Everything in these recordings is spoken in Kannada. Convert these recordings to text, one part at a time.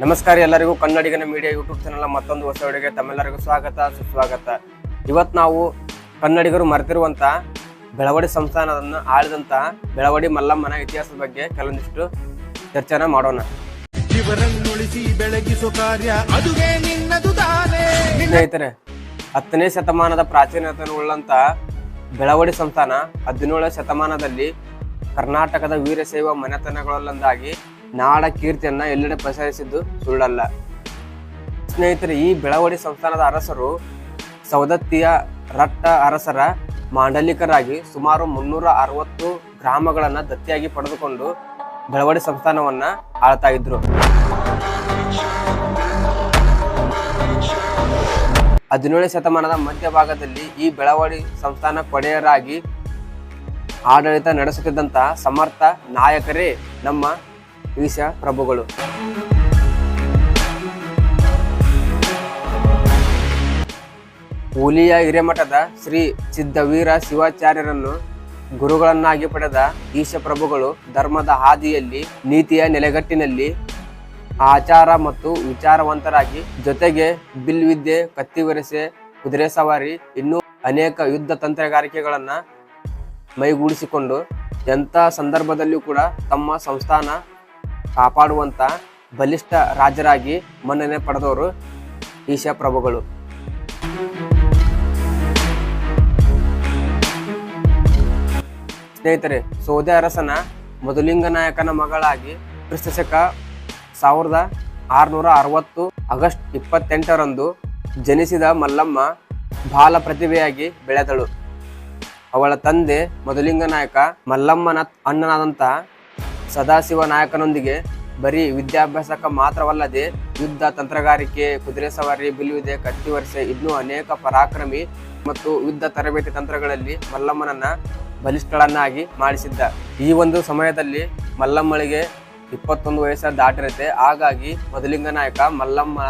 ನಮಸ್ಕಾರ ಎಲ್ಲರಿಗೂ ಕನ್ನಡಿಗನ ಮೀಡಿಯಾ ಯೂಟ್ಯೂಬ್ ಚಾನಲ್ ಮತ್ತೊಂದು ಹೊಸ ವಿಡಿಯೋಗೆ ತಮ್ಮೆಲ್ಲರಿಗೂ ಸ್ವಾಗತ ಸುಸ್ವಾಗತ. ಇವತ್ತು ನಾವು ಕನ್ನಡಿಗರು ಮರೆತಿರುವಂಥ ಬೆಳವಡಿ ಸಂಸ್ಥಾನದನ್ನು ಆಳಿದಂಥ ಬೆಳವಡಿ ಮಲ್ಲಮ್ಮನ ಇತಿಹಾಸದ ಬಗ್ಗೆ ಕೆಲವೊಂದಿಷ್ಟು ಚರ್ಚೆನ ಮಾಡೋಣ. ಬೆಳಗಿಸೋ ಕಾರ್ಯ ಅದುವೇ ನಿನ್ನದು ತಾನೇ. ಸ್ನೇಹಿತರೆ ಹತ್ತನೇ ಶತಮಾನದ ಪ್ರಾಚೀನತೆ ಉಳ್ಳಂತ ಬೆಳವಡಿ ಸಂಸ್ಥಾನ ಹದಿನೇಳನೇ ಶತಮಾನದಲ್ಲಿ ಕರ್ನಾಟಕದ ವೀರಶೈವ ಮನೆತನಗಳಲ್ಲೊಂದಾಗಿ ನಾಡ ಕೀರ್ತಿಯನ್ನ ಎಲ್ಲೆಡೆ ಪ್ರಸರಿಸಿದ್ದು ಸುಳ್ಳಲ್ಲ. ಸ್ನೇಹಿತರೆ, ಈ ಬೆಳವಡಿ ಸಂಸ್ಥಾನದ ಅರಸರು ಸವದತ್ತಿಯ ರಟ್ಟ ಅರಸರ ಮಾಂಡಲಿಕರಾಗಿ ಸುಮಾರು ಮುನ್ನೂರ ಅರವತ್ತು ಗ್ರಾಮಗಳನ್ನ ದತ್ತಿಯಾಗಿ ಪಡೆದುಕೊಂಡು ಬೆಳವಡಿ ಸಂಸ್ಥಾನವನ್ನ ಆಳ್ತಾ ಇದ್ರು. ಹದಿನೇಳು ಶತಮಾನದ ಮಧ್ಯಭಾಗದಲ್ಲಿ ಈ ಬೆಳವಡಿ ಸಂಸ್ಥಾನ ಕೊಡೆಯರಾಗಿ ಆಡಳಿತ ನಡೆಸುತ್ತಿದ್ದಂತಹ ಸಮರ್ಥ ನಾಯಕರೇ, ನಮ್ಮ ಈಶ ಪ್ರಭುಗಳು. ಹುಲಿಯ ಹಿರೇಮಠದ ಶ್ರೀ ಸಿದ್ಧವೀರ ಶಿವಾಚಾರ್ಯರನ್ನು ಗುರುಗಳನ್ನಾಗಿ ಪಡೆದ ಈಶ ಪ್ರಭುಗಳು ಧರ್ಮದ ಹಾದಿಯಲ್ಲಿ, ನೀತಿಯ ನೆಲೆಗಟ್ಟಿನಲ್ಲಿ ಆಚಾರ ಮತ್ತು ವಿಚಾರವಂತರಾಗಿ ಜೊತೆಗೆ ಬಿಲ್ವಿದ್ಯೆ, ಕತ್ತಿವರಸೆ, ಕುದುರೆ ಸವಾರಿ, ಇನ್ನೂ ಅನೇಕ ಯುದ್ಧ ತಂತ್ರಗಾರಿಕೆಗಳನ್ನು ಮೈಗೂಡಿಸಿಕೊಂಡು ಎಂಥ ಸಂದರ್ಭದಲ್ಲಿಯೂ ಕೂಡ ತಮ್ಮ ಸಂಸ್ಥಾನ ಕಾಪಾಡುವಂತ ಬಲಿಷ್ಠ ರಾಜರಾಗಿ ಮನ್ನಣೆ ಪಡೆದವರು ಈಶಾ ಪ್ರಭುಗಳು. ಸ್ನೇಹಿತರೆ, ಸೌದೆ ಅರಸನ ಮೊದಲಿಂಗ ನಾಯಕನ ಮಗಳಾಗಿ ಕ್ರಿಸ್ತಶಕ ಸಾವಿರದ ಆರುನೂರ ಅರವತ್ತು ಆಗಸ್ಟ್ ಇಪ್ಪತ್ತೆಂಟರಂದು ಜನಿಸಿದ ಮಲ್ಲಮ್ಮ ಬಾಲ ಪ್ರತಿಭೆಯಾಗಿ ಬೆಳೆದಳು. ಅವಳ ತಂದೆ ಮೊದಲಿಂಗ ನಾಯಕ ಮಲ್ಲಮ್ಮನ ಅಣ್ಣನಾದಂತಹ ಸದಾಶಿವ ನಾಯಕನೊಂದಿಗೆ ಬರೀ ವಿದ್ಯಾಭ್ಯಾಸಕ್ಕೆ ಮಾತ್ರವಲ್ಲದೆ ಯುದ್ಧ, ತಂತ್ರಗಾರಿಕೆ, ಕುದುರೆ ಸವಾರಿ ಬಿಲ್ಲುವಿದೆ ಕತ್ತಿವರ್ಸೆ ಇನ್ನೂ ಅನೇಕ ಪರಾಕ್ರಮಿ ಮತ್ತು ಯುದ್ಧ ತರಬೇತಿ ತಂತ್ರಗಳಲ್ಲಿ ಮಲ್ಲಮ್ಮನನ್ನ ಬಲಿಷ್ಠಳನ್ನಾಗಿ ಮಾಡಿಸಿದ್ದ. ಈ ಒಂದು ಸಮಯದಲ್ಲಿ ಮಲ್ಲಮ್ಮಳಿಗೆ ಇಪ್ಪತ್ತೊಂದು ವಯಸ್ಸ ದಾಟಿರುತ್ತೆ. ಹಾಗಾಗಿ ಮಧುಲಿಂಗ ನಾಯಕ ಮಲ್ಲಮ್ಮ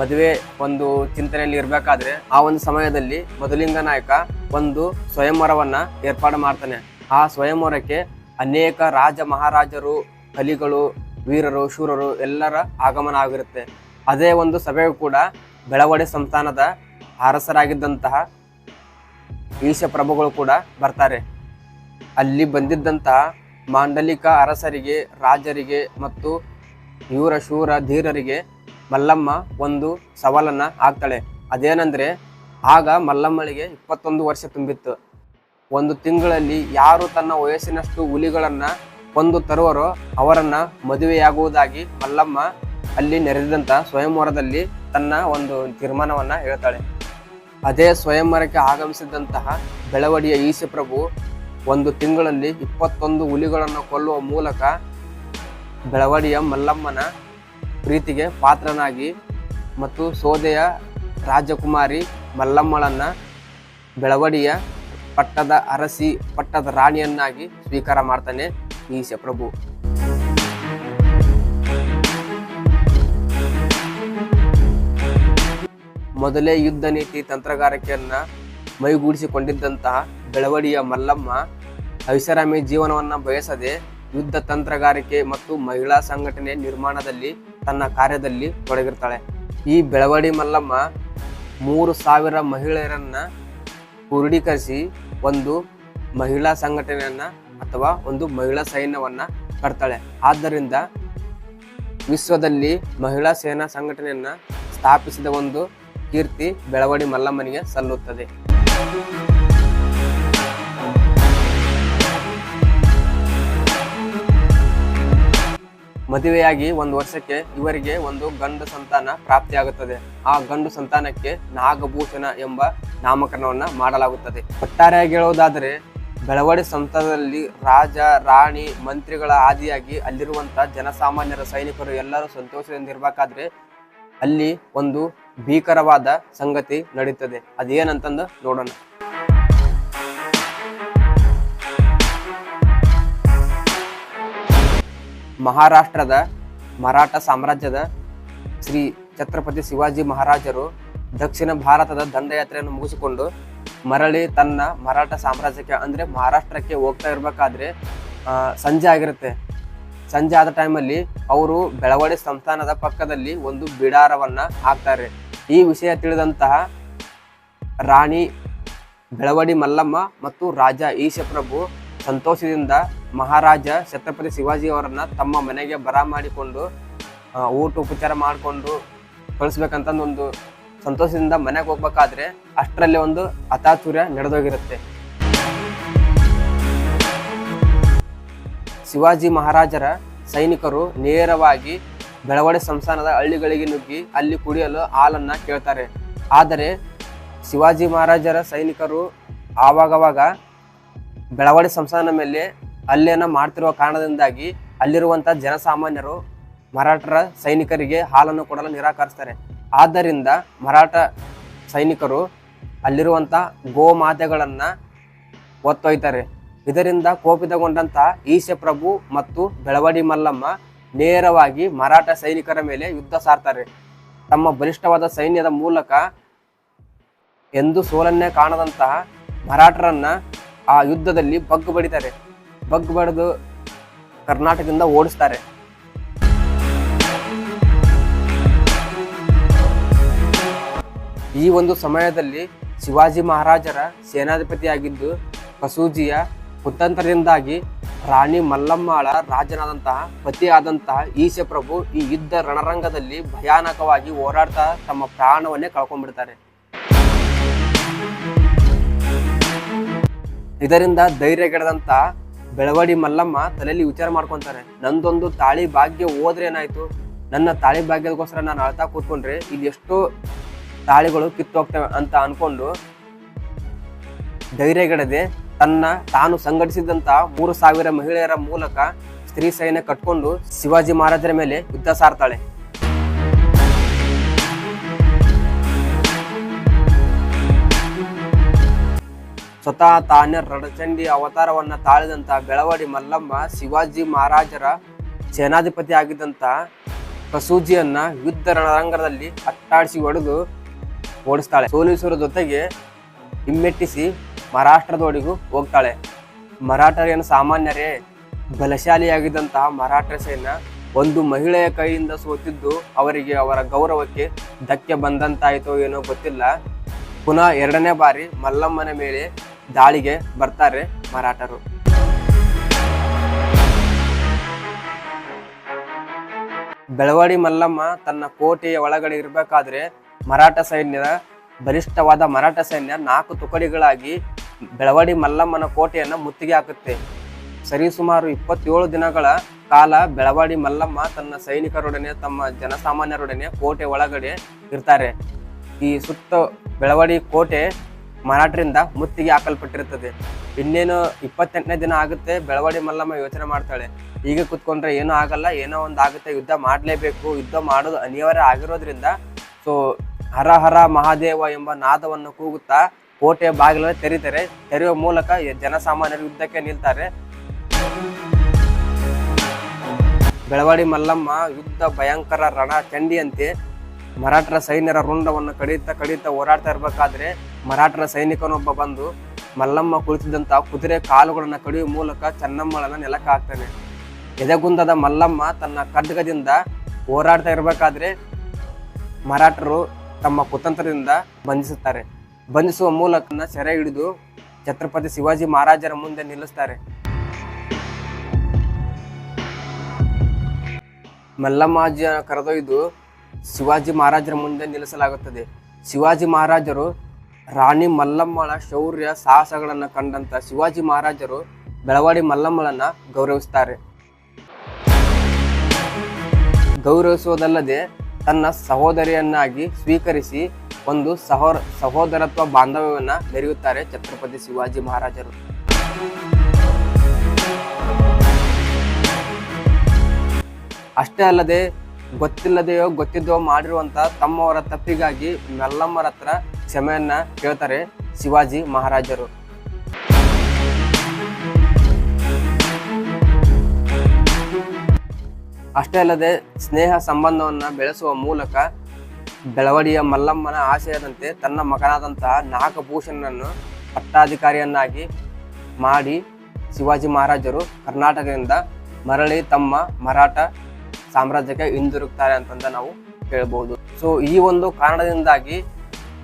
ಮದುವೆ ಒಂದು ಚಿಂತನೆಯಲ್ಲಿ ಇರಬೇಕಾದ್ರೆ ಆ ಒಂದು ಸಮಯದಲ್ಲಿ ಮಧುಲಿಂಗ ನಾಯಕ ಒಂದು ಸ್ವಯಂವರವನ್ನು ಏರ್ಪಾಡು ಮಾಡ್ತಾನೆ. ಆ ಸ್ವಯಂವರಕ್ಕೆ ಅನೇಕ ರಾಜ ಮಹಾರಾಜರು, ಕಲಿಗಳು, ವೀರರು, ಶೂರರು ಎಲ್ಲರ ಆಗಮನ ಆಗಿರುತ್ತೆ. ಅದೇ ಒಂದು ಸಭೆಯು ಕೂಡ ಬೆಳವಡೆ ಸಂಸ್ಥಾನದ ಅರಸರಾಗಿದ್ದಂತಹ ಈಶ ಪ್ರಭುಗಳು ಕೂಡ ಬರ್ತಾರೆ. ಅಲ್ಲಿ ಬಂದಿದ್ದಂತಹ ಮಾಂಡಲಿಕ ಅರಸರಿಗೆ, ರಾಜರಿಗೆ ಮತ್ತು ಇವರ ಶೂರ, ಧೀರರಿಗೆ ಮಲ್ಲಮ್ಮ ಒಂದು ಸವಾಲನ್ನು ಹಾಕ್ತಾಳೆ. ಅದೇನೆಂದರೆ, ಆಗ ಮಲ್ಲಮ್ಮಳಿಗೆ ಇಪ್ಪತ್ತೊಂದು ವರ್ಷ ತುಂಬಿತ್ತು. ಒಂದು ತಿಂಗಳಲ್ಲಿ ಯಾರು ತನ್ನ ವಯಸ್ಸಿನಷ್ಟು ಹುಲಿಗಳನ್ನ ಕೊಂದು ತರುವರೋ ಅವರನ್ನ ಮದುವೆಯಾಗುವುದಾಗಿ ಮಲ್ಲಮ್ಮ ಅಲ್ಲಿ ನೆರೆದಂತ ಸ್ವಯಂವರದಲ್ಲಿ ತನ್ನ ಒಂದು ತೀರ್ಮಾನವನ್ನ ಹೇಳ್ತಾಳೆ. ಅದೇ ಸ್ವಯಂವರಕ್ಕೆ ಆಗಮಿಸಿದಂತಹ ಬೆಳವಡಿಯ ಈಶಪ್ರಭು ಒಂದು ತಿಂಗಳಲ್ಲಿ ಇಪ್ಪತ್ತೊಂದು ಹುಲಿಗಳನ್ನು ಕೊಲ್ಲುವ ಮೂಲಕ ಬೆಳವಡಿಯ ಮಲ್ಲಮ್ಮನ ಪ್ರೀತಿಗೆ ಪಾತ್ರನಾಗಿ ಮತ್ತು ಸೋದೆಯ ರಾಜಕುಮಾರಿ ಮಲ್ಲಮ್ಮಳನ್ನ ಬೆಳವಡಿಯ ಪಟ್ಟದ ಅರಸಿ, ಪಟ್ಟದ ರಾಣಿಯನ್ನಾಗಿ ಸ್ವೀಕಾರ ಮಾಡ್ತಾನೆ ಈಶ ಪ್ರಭು ಮೊದಲೇ ಯುದ್ಧ ನೀತಿ ತಂತ್ರಗಾರಿಕೆಯನ್ನ ಮೈಗೂಡಿಸಿಕೊಂಡಿದ್ದಂತಹ ಬೆಳವಡಿಯ ಮಲ್ಲಮ್ಮ ಐಷಾರಾಮಿ ಜೀವನವನ್ನ ಬಯಸದೆ ಯುದ್ಧ ತಂತ್ರಗಾರಿಕೆ ಮತ್ತು ಮಹಿಳಾ ಸಂಘಟನೆ ನಿರ್ಮಾಣದಲ್ಲಿ ತನ್ನ ಕಾರ್ಯದಲ್ಲಿ ತೊಡಗಿರ್ತಾಳೆ. ಈ ಬೆಳವಡಿ ಮಲ್ಲಮ್ಮ ಮೂರು ಸಾವಿರ ಮಹಿಳೆಯರನ್ನ ಕ್ರೋಢೀಕರಿಸಿ ಒಂದು ಮಹಿಳಾ ಸಂಘಟನೆಯನ್ನ ಅಥವಾ ಒಂದು ಮಹಿಳಾ ಸೈನ್ಯವನ್ನ ಕಟ್ತಾಳೆ. ಆದ್ದರಿಂದ ವಿಶ್ವದಲ್ಲಿ ಮಹಿಳಾ ಸೇನಾ ಸಂಘಟನೆಯನ್ನ ಸ್ಥಾಪಿಸಿದ ಒಂದು ಕೀರ್ತಿ ಬೆಳವಡಿ ಮಲ್ಲಮ್ಮನಿಗೆ ಸಲ್ಲುತ್ತದೆ. ಮದುವೆಯಾಗಿ ಒಂದು ವರ್ಷಕ್ಕೆ ಇವರಿಗೆ ಒಂದು ಗಂಡು ಸಂತಾನ ಪ್ರಾಪ್ತಿಯಾಗುತ್ತದೆ. ಆ ಗಂಡು ಸಂತಾನಕ್ಕೆ ನಾಗಭೂಷಣ ಎಂಬ ನಾಮಕರಣವನ್ನ ಮಾಡಲಾಗುತ್ತದೆ. ಒಟ್ಟಾರೆಯಾಗಿ ಹೇಳುವುದಾದರೆ, ಬೆಳವಡಿ ಸಂತಾನದಲ್ಲಿ ರಾಜ, ರಾಣಿ, ಮಂತ್ರಿಗಳ ಆದಿಯಾಗಿ ಅಲ್ಲಿರುವಂತ ಜನಸಾಮಾನ್ಯರ ಸೈನಿಕರು ಎಲ್ಲರೂ ಸಂತೋಷದಿಂದ ಇರಬೇಕಾದ್ರೆ ಅಲ್ಲಿ ಒಂದು ಭೀಕರವಾದ ಸಂಗತಿ ನಡೀತದೆ. ಅದೇನಂತಂದು ನೋಡೋಣ. ಮಹಾರಾಷ್ಟ್ರದ ಮರಾಠ ಸಾಮ್ರಾಜ್ಯದ ಶ್ರೀ ಛತ್ರಪತಿ ಶಿವಾಜಿ ಮಹಾರಾಜರು ದಕ್ಷಿಣ ಭಾರತದ ದಂಡಯಾತ್ರೆಯನ್ನು ಮುಗಿಸಿಕೊಂಡು ಮರಳಿ ತನ್ನ ಮರಾಠ ಸಾಮ್ರಾಜ್ಯಕ್ಕೆ, ಅಂದರೆ ಮಹಾರಾಷ್ಟ್ರಕ್ಕೆ ಹೋಗ್ತಾ ಇರಬೇಕಾದ್ರೆ ಸಂಜೆ ಆಗಿರುತ್ತೆ. ಸಂಜೆ ಆದ ಟೈಮಲ್ಲಿ ಅವರು ಬೆಳವಡಿ ಸಂಸ್ಥಾನದ ಪಕ್ಕದಲ್ಲಿ ಒಂದು ಬಿಡಾರವನ್ನು ಹಾಕ್ತಾರೆ. ಈ ವಿಷಯ ತಿಳಿದಂತಹ ರಾಣಿ ಬೆಳವಡಿ ಮಲ್ಲಮ್ಮ ಮತ್ತು ರಾಜ ಈಶಪ್ರಭು ಸಂತೋಷದಿಂದ ಮಹಾರಾಜ ಛತ್ರಪತಿ ಶಿವಾಜಿ ಅವರನ್ನ ತಮ್ಮ ಮನೆಗೆ ಬರ ಮಾಡಿಕೊಂಡು ಊಟ ಉಪಚಾರ ಮಾಡಿಕೊಂಡು ಕಳಿಸ್ಬೇಕಂತಂದು ಒಂದು ಸಂತೋಷದಿಂದ ಮನೆಗೆ ಹೋಗ್ಬೇಕಾದ್ರೆ ಅಷ್ಟರಲ್ಲಿ ಒಂದು ಅತಾಚುರ್ಯ ನಡೆದೋಗಿರುತ್ತೆ. ಶಿವಾಜಿ ಮಹಾರಾಜರ ಸೈನಿಕರು ನೇರವಾಗಿ ಬೆಳವಡೆ ಸಂಸ್ಥಾನದ ಹಳ್ಳಿಗಳಿಗೆ ನುಗ್ಗಿ ಅಲ್ಲಿ ಕುಡಿಯಲು ಹಾಲನ್ನ ಕೇಳ್ತಾರೆ. ಆದರೆ ಶಿವಾಜಿ ಮಹಾರಾಜರ ಸೈನಿಕರು ಆವಾಗವಾಗ ಬೆಳವಡೆ ಸಂಸ್ಥಾನ ಮೇಲೆ ಅಲ್ಲೇನ ಮಾಡ್ತಿರುವ ಕಾರಣದಿಂದಾಗಿ ಅಲ್ಲಿರುವಂಥ ಜನಸಾಮಾನ್ಯರು ಮರಾಠರ ಸೈನಿಕರಿಗೆ ಹಾಲನ್ನು ಕೊಡಲು ನಿರಾಕರಿಸ್ತಾರೆ. ಆದ್ದರಿಂದ ಮರಾಠ ಸೈನಿಕರು ಅಲ್ಲಿರುವಂಥ ಗೋಮಾತೆಗಳನ್ನು ಒತ್ತೊಯ್ತಾರೆ ಇದರಿಂದ ಕೋಪಿತಗೊಂಡಂತ ಈಶಪ್ರಭು ಮತ್ತು ಬೆಳವಡಿ ಮಲ್ಲಮ್ಮ ನೇರವಾಗಿ ಮರಾಠ ಸೈನಿಕರ ಮೇಲೆ ಯುದ್ಧ ಸಾರ್ತಾರೆ. ತಮ್ಮ ಬಲಿಷ್ಠವಾದ ಸೈನ್ಯದ ಮೂಲಕ ಎಂದು ಸೋಲನ್ನೇ ಕಾಣದಂತಹ ಮರಾಠರನ್ನ ಆ ಯುದ್ಧದಲ್ಲಿ ಬಗ್ಗು ಬಡಿತಾರೆ. ಬಗ್ಗು ಬಡಿದು ಕರ್ನಾಟಕದಿಂದ ಓಡಿಸ್ತಾರೆ. ಈ ಒಂದು ಸಮಯದಲ್ಲಿ ಶಿವಾಜಿ ಮಹಾರಾಜರ ಸೇನಾಧಿಪತಿಯಾಗಿದ್ದು ಕಸೂಜಿಯ ಕುತಂತ್ರದಿಂದಾಗಿ ರಾಣಿ ಮಲ್ಲಮ್ಮಾಳ ರಾಜನಾದಂತಹ, ಪತಿಯಾದಂತಹ ಈಶಪ್ರಭು ಈ ಯುದ್ಧ ರಣರಂಗದಲ್ಲಿ ಭಯಾನಕವಾಗಿ ಹೋರಾಡ್ತಾ ತಮ್ಮ ಪ್ರಾಣವನ್ನೇ ಕಳ್ಕೊಂಡ್ಬಿಡ್ತಾರೆ. ಇದರಿಂದ ಧೈರ್ಯಗೆಡದಂತ ಬೆಳವಡಿ ಮಲ್ಲಮ್ಮ ತಲೆಯಲ್ಲಿ ವಿಚಾರ ಮಾಡ್ಕೊಂತಾರೆ. ನಂದೊಂದು ತಾಳಿ ಭಾಗ್ಯ ಹೋದ್ರೆ ಏನಾಯ್ತು? ನನ್ನ ತಾಳಿ ಭಾಗ್ಯದಗೋಸ್ಕರ ನಾನು ಅಳ್ತಾ ಕೂತ್ಕೊಂಡ್ರೆ ಇಲ್ಲಿ ಎಷ್ಟೋ ತಾಳಿಗಳು ಕಿತ್ತೋಗ್ತವೆ ಅಂತ ಅನ್ಕೊಂಡು ಧೈರ್ಯಗೆಡದೆ ತನ್ನ ತಾನು ಸಂಘಟಿಸಿದಂತ ಮೂರು ಸಾವಿರ ಮಹಿಳೆಯರ ಮೂಲಕ ಸ್ತ್ರೀ ಸೈನ್ಯ ಕಟ್ಕೊಂಡು ಶಿವಾಜಿ ಮಹಾರಾಜರ ಮೇಲೆ ಯುದ್ಧ ಸಾರ್ತಾಳೆ. ಸ್ವತಃ ತಾನೇ ರಣಚಂಡಿ ಅವತಾರವನ್ನ ತಾಳಿದಂತ ಬೆಳವಡಿ ಮಲ್ಲಮ್ಮ ಶಿವಾಜಿ ಮಹಾರಾಜರ ಸೇನಾಧಿಪತಿ ಆಗಿದ್ದಂತ ಕಸೂಜಿಯನ್ನ ಯುದ್ಧ ರಣರಂಗದಲ್ಲಿ ಅಟ್ಟಾಡಿಸಿ ಹೊಡೆದು ಓಡಿಸ್ತಾಳೆ. ಸೋಲಿಸುವ ಜೊತೆಗೆ ಹಿಮ್ಮೆಟ್ಟಿಸಿ ಮಹಾರಾಷ್ಟ್ರದೊಡೆಗೂ ಹೋಗ್ತಾಳೆ. ಮರಾಠರೇನು ಸಾಮಾನ್ಯರೇ, ಬಲಶಾಲಿಯಾಗಿದ್ದಂತಹ ಮರಾಠ ಸೇನ ಒಂದು ಮಹಿಳೆಯ ಕೈಯಿಂದ ಸೋತಿದ್ದು ಅವರಿಗೆ ಅವರ ಗೌರವಕ್ಕೆ ಧಕ್ಕೆ ಬಂದಂತಾಯಿತೋ ಏನೋ ಗೊತ್ತಿಲ್ಲ. ಪುನಃ ಎರಡನೇ ಬಾರಿ ಮಲ್ಲಮ್ಮನ ಮೇಲೆ ದಾಳಿಗೆ ಬರ್ತಾರೆ ಮರಾಠರು. ಬೆಳವಾಡಿ ಮಲ್ಲಮ್ಮ ತನ್ನ ಕೋಟೆಯ ಒಳಗಡೆ ಇರಬೇಕಾದ್ರೆ ಮರಾಠ ಸೈನ್ಯದ ಬಲಿಷ್ಠವಾದ ಮರಾಠ ಸೈನ್ಯ ನಾಲ್ಕು ತುಕಡಿಗಳಾಗಿ ಬೆಳವಾಡಿ ಮಲ್ಲಮ್ಮನ ಕೋಟೆಯನ್ನು ಮುತ್ತಿಗೆ ಹಾಕುತ್ತೆ. ಸರಿಸುಮಾರು ಇಪ್ಪತ್ತೇಳು ದಿನಗಳ ಕಾಲ ಬೆಳವಾಡಿ ಮಲ್ಲಮ್ಮ ತನ್ನ ಸೈನಿಕರೊಡನೆ, ತಮ್ಮ ಜನಸಾಮಾನ್ಯರೊಡನೆ ಕೋಟೆ ಒಳಗಡೆ ಇರ್ತಾರೆ. ಈ ಸುತ್ತ ಬೆಳವಾಡಿ ಕೋಟೆ ಮರಾಠರಿಂದ ಮುತ್ತಿಗೆ ಹಾಕಲ್ಪಟ್ಟಿರುತ್ತದೆ. ಇನ್ನೇನು ಇಪ್ಪತ್ತೆಂಟನೇ ದಿನ ಆಗುತ್ತೆ, ಬೆಳವಾಡಿ ಮಲ್ಲಮ್ಮ ಯೋಚನೆ ಮಾಡ್ತಾಳೆ. ಈಗ ಕುತ್ಕೊಂಡ್ರೆ ಏನೂ ಆಗಲ್ಲ, ಏನೋ ಒಂದು ಆಗುತ್ತೆ, ಯುದ್ಧ ಮಾಡಲೇಬೇಕು, ಯುದ್ಧ ಮಾಡೋದು ಅನಿವಾರ್ಯ ಆಗಿರೋದ್ರಿಂದ ಸೊ ಹರ ಹರ ಮಹಾದೇವ ಎಂಬ ನಾದವನ್ನು ಕೂಗುತ್ತಾ ಕೋಟೆಯ ಬಾಗಿಲನ್ನು ತೆರೀತಾರೆ. ತೆರೆಯುವ ಮೂಲಕ ಜನಸಾಮಾನ್ಯರು ಯುದ್ಧಕ್ಕೆ ನಿಲ್ತಾರೆ. ಬೆಳವಾಡಿ ಮಲ್ಲಮ್ಮ ಯುದ್ಧ ಭಯಂಕರ ರಣ ಚಂಡಿಯಂತೆ ಮರಾಠರ ಸೈನ್ಯರ ರುಂಡವನ್ನು ಕಡಿಯುತ್ತಾ ಕಡಿತಾ ಹೋರಾಡ್ತಾ ಇರಬೇಕಾದ್ರೆ ಮರಾಠರ ಸೈನಿಕನೊಬ್ಬ ಬಂದು, ಮಲ್ಲಮ್ಮ ಕುಳಿತಿದ್ದಂಥ ಕುದುರೆ ಕಾಲುಗಳನ್ನು ಕಡಿಯುವ ಮೂಲಕ ಚೆನ್ನಮ್ಮಳನ್ನ ನೆಲಕ್ಕೆ ಹಾಕ್ತಾನೆ. ಎದೆಗುಂದದ ಮಲ್ಲಮ್ಮ ತನ್ನ ಖಡ್ಗದಿಂದ ಹೋರಾಡ್ತಾ ಇರಬೇಕಾದ್ರೆ ಮರಾಠರು ತಮ್ಮ ಕುತಂತ್ರದಿಂದ ಬಂಧಿಸುತ್ತಾರೆ. ಬಂಧಿಸುವ ಮೂಲಕ ಸೆರೆ ಹಿಡಿದು ಛತ್ರಪತಿ ಶಿವಾಜಿ ಮಹಾರಾಜರ ಮುಂದೆ ನಿಲ್ಲಿಸ್ತಾರೆ. ಮಲ್ಲಮ್ಮಾಜಿಯ ಕರೆದೊಯ್ದು ಶಿವಾಜಿ ಮಹಾರಾಜರ ಮುಂದೆ ನಿಲ್ಲಿಸಲಾಗುತ್ತದೆ. ಶಿವಾಜಿ ಮಹಾರಾಜರು ರಾಣಿ ಮಲ್ಲಮ್ಮಳ ಶೌರ್ಯ ಸಾಹಸಗಳನ್ನು ಕಂಡಂತ ಶಿವಾಜಿ ಮಹಾರಾಜರು ಬೆಳವಾಡಿ ಮಲ್ಲಮ್ಮಳನ್ನ ಗೌರವಿಸ್ತಾರೆ. ಗೌರವಿಸುವುದಲ್ಲದೆ ತನ್ನ ಸಹೋದರಿಯನ್ನಾಗಿ ಸ್ವೀಕರಿಸಿ ಒಂದು ಸಹೋರ, ಸಹೋದರತ್ವ ಬಾಂಧವ್ಯವನ್ನು ಮೆರೆಯುತ್ತಾರೆ ಛತ್ರಪತಿ ಶಿವಾಜಿ ಮಹಾರಾಜರು. ಅಷ್ಟೇ ಅಲ್ಲದೆ ಗೊತ್ತಿಲ್ಲದೆಯೋ ಗೊತ್ತಿದ್ದೋ ಮಾಡಿರುವಂತ ತಮ್ಮವರ ತಪ್ಪಿಗಾಗಿ ಮಲ್ಲಮ್ಮರ ಹತ್ರ ಕ್ಷಮೆಯನ್ನ ಕೇಳ್ತಾರೆ ಶಿವಾಜಿ ಮಹಾರಾಜರು. ಅಷ್ಟೇ ಅಲ್ಲದೆ ಸ್ನೇಹ ಸಂಬಂಧವನ್ನು ಬೆಳೆಸುವ ಮೂಲಕ ಬೆಳವಡಿಯ ಮಲ್ಲಮ್ಮನ ಆಶಯದಂತೆ ತನ್ನ ಮಗನಾದಂತಹ ನಾಗಭೂಷಣನನ್ನು ಪಟ್ಟಾಧಿಕಾರಿಯನ್ನಾಗಿ ಮಾಡಿ ಶಿವಾಜಿ ಮಹಾರಾಜರು ಕರ್ನಾಟಕದಿಂದ ಮರಳಿ ತಮ್ಮ ಮರಾಠ ಸಾಮ್ರಾಜ್ಯಕ್ಕೆ ಹಿಂದಿರುಗ್ತಾರೆ ಅಂತಂದ ನಾವು ಹೇಳ್ಬೋದು. ಸೊ ಈ ಒಂದು ಕಾರಣದಿಂದಾಗಿ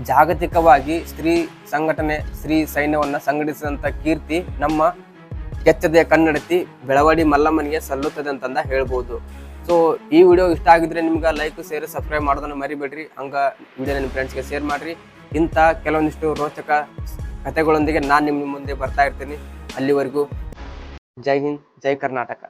ಜಾಗತಿಕವಾಗಿ ಸ್ತ್ರೀ ಸಂಘಟನೆ, ಸ್ತ್ರೀ ಸೈನ್ಯವನ್ನು ಸಂಘಟಿಸಿದಂಥ ಕೀರ್ತಿ ನಮ್ಮ ಕೆಚ್ಚದೆಯ ಕನ್ನಡತಿ ಬೆಳವಡಿ ಮಲ್ಲಮ್ಮನಿಗೆ ಸಲ್ಲುತ್ತದೆ ಅಂತಂದ ಹೇಳ್ಬೋದು. ಸೊ ಈ ವಿಡಿಯೋ ಇಷ್ಟ ಆಗಿದ್ರೆ ನಿಮ್ಗೆ ಲೈಕ್ ಸೇರಿ ಸಬ್ಸ್ಕ್ರೈಬ್ ಮಾಡೋದನ್ನ ಮರಿಬೇಡ್ರಿ. ಹಂಗ ವಿಡಿಯೋ ನಿಮ್ಮ ಫ್ರೆಂಡ್ಸ್ಗೆ ಶೇರ್ ಮಾಡ್ರಿ. ಇಂಥ ಕೆಲವೊಂದಿಷ್ಟು ರೋಚಕ ಕಥೆಗಳೊಂದಿಗೆ ನಾನು ನಿಮ್ಮ ಮುಂದೆ ಬರ್ತಾ ಇರ್ತೀನಿ. ಅಲ್ಲಿವರೆಗೂ ಜೈ ಹಿಂದ್, ಜೈ ಕರ್ನಾಟಕ.